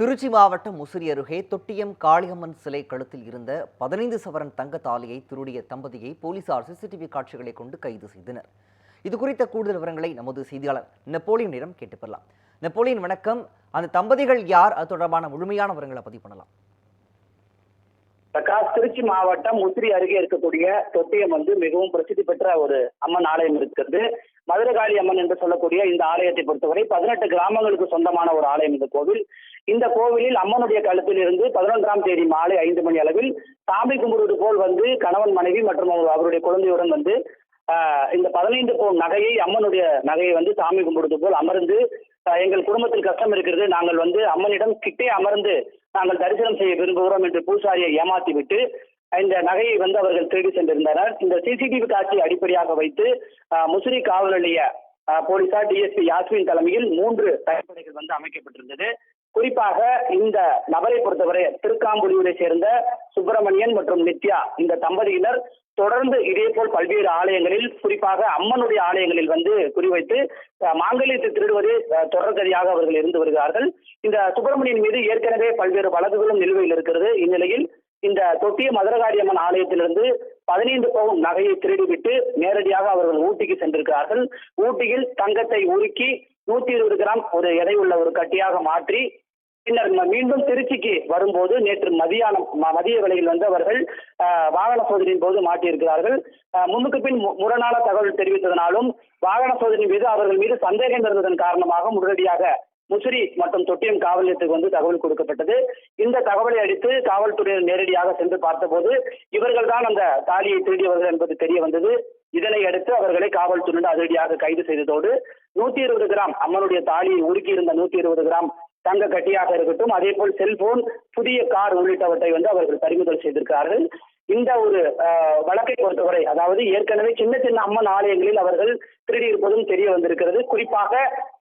திருச்சி மாவட்டம் முசிறி அருகே தொட்டியம் காளியம்மன் சிலை கழுத்தில் இருந்த பதினைந்து சவரன் தங்க தாலியை திருடிய தம்பதியை போலீசார் சிசிடிவி காட்சிகளை கொண்டு கைது செய்தனர். இது குறித்த கூடுதல் விவரங்களை நமது செய்தியாளர் நெப்போலியனிடம் கேட்டு பெறலாம். நெப்போலியன் வணக்கம். அந்த தம்பதிகள் யார்? அது தொடர்பான முழுமையான விவரங்களை பதிவு பண்ணலாம். பிரகாஷ் திருச்சி மாவட்டம் முசிறி அருகே இருக்கக்கூடிய தொட்டியம் வந்து மிகவும் பிரசித்தி பெற்ற ஒரு அம்மன் ஆலயம் இருக்கிறது. மதுரகாளி அம்மன் என்று சொல்லக்கூடிய இந்த ஆலயத்தை பொறுத்தவரை பதினெட்டு கிராமங்களுக்கு சொந்தமான ஒரு ஆலயம் இந்த கோவில். இந்த கோவிலில் அம்மனுடைய கழுத்தில் இருந்து பதினொன்றாம் தேதி மாலை ஐந்து மணி அளவில் சாமி கும்பிடுவது போல் வந்து கணவன் மனைவி மற்றும் அவர்- அவருடைய குழந்தையுடன் வந்து இந்த பதினைந்து பவுன் நகையை அம்மனுடைய நகையை வந்து சாமி கும்பிடுவது போல் அமர்ந்து எங்கள் குடும்பத்தில் கஷ்டம் இருக்கிறது. நாங்கள் வந்து அம்மனிடம் கிட்டே அமர்ந்து நாங்கள் தரிசனம் செய்ய விரும்புகிறோம் என்று பூசாரியை ஏமாத்தி விட்டு இந்த நகையை வந்து அவர்கள் திருடி சென்றிருந்தனர். இந்த சிசிடிவி காட்சியை அடிப்படையாக வைத்து முசிறி காவல் நிலைய போலீசார் டிஎஸ்பி யாஸ்மின் தலைமையில் மூன்று தனிப்படைகள் வந்து அமைக்கப்பட்டிருந்தது. குறிப்பாக இந்த நபரை பொறுத்தவரை திருக்காம்புலியூரை சேர்ந்த சுப்பிரமணியன் மற்றும் நித்யா இந்த தம்பதியினர் தொடர்ந்து இதேபோல் பல்வேறு ஆலயங்களில் குறிப்பாக அம்மனுடைய ஆலயங்களில் வந்து குறிவைத்து மாங்கல்யத்தை திருடுவது தொடர்கதியாக அவர்கள் இருந்து வருகிறார்கள். இந்த சுப்பிரமணியன் மீது ஏற்கனவே பல்வேறு வழக்குகளும் நிலுவையில் இருக்கிறது. இந்நிலையில் இந்த தொட்டிய மதுரகாரியம்மன் ஆலயத்திலிருந்து பதினைந்து பவுன் நகையை திருடிவிட்டு நேரடியாக அவர்கள் ஊட்டிக்கு சென்றிருக்கிறார்கள். ஊட்டியில் தங்கத்தை உருக்கி நூத்தி இருபது கிராம் ஒரு எடை உள்ள ஒரு கட்டியாக மாற்றி பின்னர் மீண்டும் திருச்சிக்கு வரும்போது நேற்று மதியானம் மதிய விலையில் வந்து அவர்கள் வாகன சோதனையின் போது மாட்டியிருக்கிறார்கள். முன்னுக்கு பின் மு- முரணான தகவல் தெரிவித்ததனாலும் வாகன சோதனை மீது அவர்கள் மீது சந்தேகம் இருந்ததன் காரணமாக உடனடியாக முசிறி மற்றும் தொட்டியம் காவல் நிலையத்துக்கு வந்து தகவல் கொடுக்கப்பட்டது. இந்த தகவலை அடித்து காவல்துறையினர் நேரடியாக சென்று பார்த்தபோது இவர்கள் தான் அந்த தாலியை திருடியவர்கள் என்பது தெரிய வந்தது. இதனை அடுத்து அவர்களை காவல்துறையினர் அதிரடியாக கைது செய்ததோடு நூத்தி இருபது கிராம் அம்மனுடைய தாலியை உருக்கி இருந்த நூத்தி இருபது கிராம் தங்க கட்டியாக இருக்கட்டும் அதே போல் செல்போன் புதிய கார் உள்ளிட்டவற்றை வந்து அவர்கள் பறிமுதல் செய்திருக்கிறார்கள். இந்த ஒரு வழக்கை பொறுத்தவரை அதாவது ஏற்கனவே சின்ன சின்ன அம்மன் ஆலயங்களில் அவர்கள் திருடி இருப்பதும் தெரிய வந்திருக்கிறது. குறிப்பாக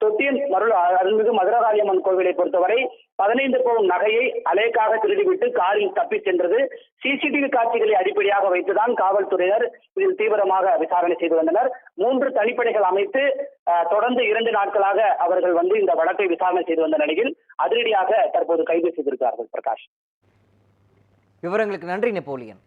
தொட்டியன் மருள் அருள்மிகு மதுரகாளி அம்மன் கோவிலை பொறுத்தவரை பதினைந்து பவுன் நகையை அலேக்காக திருடிவிட்டு காரில் தப்பி சென்றது. சிசிடிவி காட்சிகளை அடிப்படையாக வைத்துதான் காவல்துறையினர் இதில் தீவிரமாக விசாரணை செய்து வந்தனர். மூன்று தனிப்படைகள் அமைத்து அஹ், தொடர்ந்து இரண்டு நாட்களாக அவர்கள் வந்து இந்த வழக்கை விசாரணை செய்து வந்த நிலையில் அதிரடியாக தற்போது கைது செய்திருக்கிறார்கள் பிரகாஷ். விவரங்களுக்கு நன்றி நெப்போலியன்.